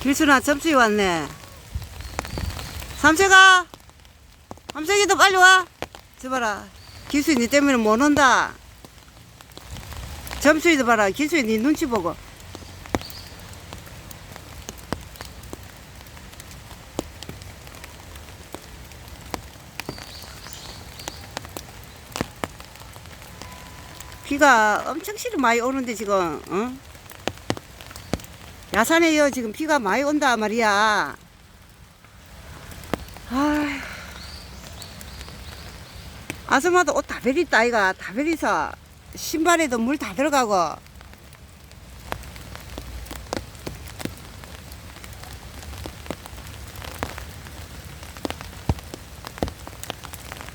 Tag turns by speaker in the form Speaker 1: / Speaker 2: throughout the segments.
Speaker 1: 길순아 점수이 왔네. 삼세가 삼세기도 빨리 와. 저 봐라. 길수이 니 때문에 못 온다. 점수이도 봐라. 길수이 니 눈치 보고. 비가 엄청 실이 많이 오는데 지금 어? 야산에요. 지금 비가 많이 온다 말이야. 아줌마도 옷 다 베렸다 아이가. 다 베리서 신발에도 물 다 들어가고.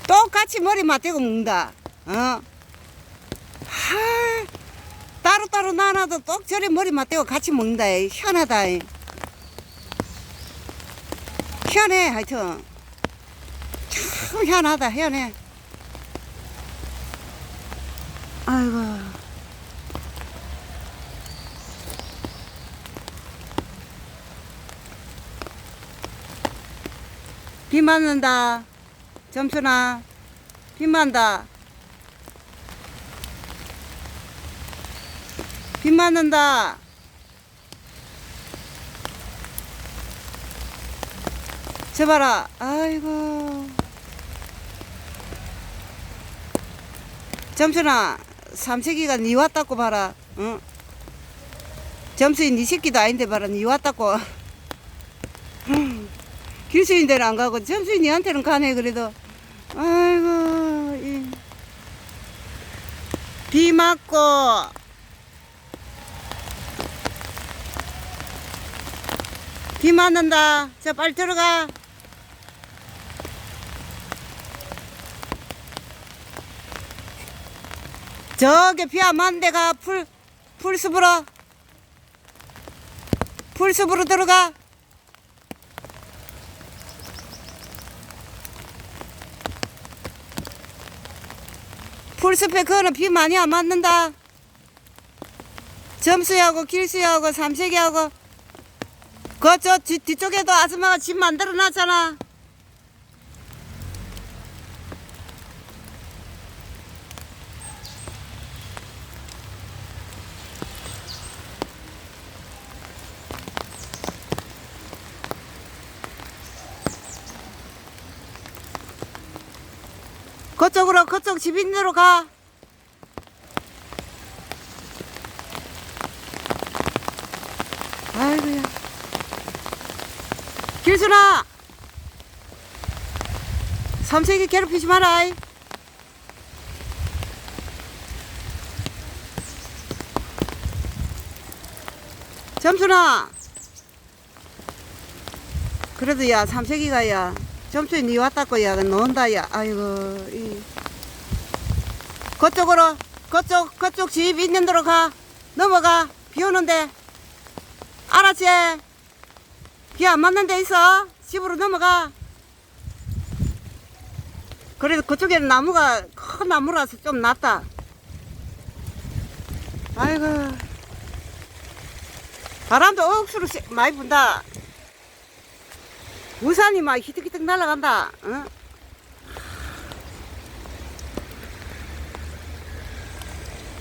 Speaker 1: 똑같이 머리 맞대고 먹는다. 어? 하, 따로따로 나눠도 똑 저리 머리 맞대고 같이 먹는다. 이. 희한하다. 이. 희한해, 하여튼. 참 희한하다, 희한해. 아이고. 비 맞는다. 점수나. 비 맞는다. 비 맞는다. 저 봐라. 아이고. 점순아, 삼세기가 니 왔다고 봐라. 응? 점수이 니 새끼도 아닌데 봐라. 니 왔다고. 길수인 데는 안 가고 점수이 니한테는 가네 그래도. 아이고. 이. 비 맞고. 비 맞는다. 자, 빨리 들어가. 저기 비 안 맞는 데가 풀, 풀숲으로. 풀숲으로 들어가. 풀숲에 그거는 비 많이 안 맞는다. 점수하고 길수하고 삼색이하고 그 저 뒤쪽에도 아줌마가 집 만들어 놨잖아. 그쪽으로 그쪽 집 있는 데로 가. 아이고야. 길순아! 삼색이 괴롭히지 마라. 이. 점순아! 그래도 야, 삼색이가 야, 점수에 니 왔다고 야, 논다 야, 아이고, 이. 그쪽으로, 그쪽, 그쪽 집 있는 데로 가. 넘어가. 비 오는데. 알았지? 비 안 맞는 데 있어. 집으로 넘어가. 그래도 그쪽에는 나무가 큰 나무라서 좀 낫다. 아이고. 바람도 억수로 세- 많이 분다. 우산이 막 히득히득 날아간다. 응?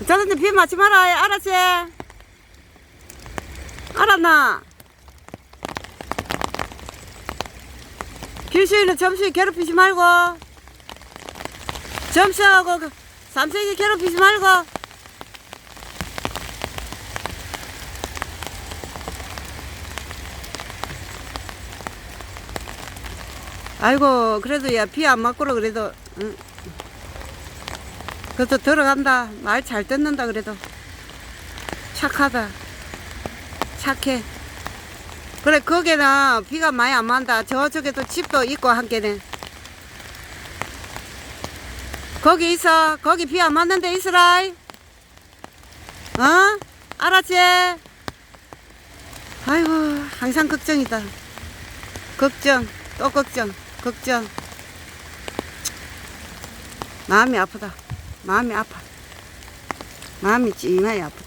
Speaker 1: 저런데 비 맞지 마라. 알았지? 알았나? 길수이는 점수에 괴롭히지 말고. 점수하고 그 삼색이 괴롭히지 말고. 아이고 그래도 야 비 안 맞고로 그래도 응. 그래도 들어간다. 말 잘 듣는다 그래도. 착하다. 착해 그래 거기는 비가 많이 안 맞다. 저쪽에도 집도 있고 한 개는 거기 있어. 거기 비 안 맞는 데 있으라 어? 알았지? 아이고 항상 걱정이다. 걱정 또 걱정 걱정. 마음이 아프다. 마음이 아파. 마음이 찡하게 아프다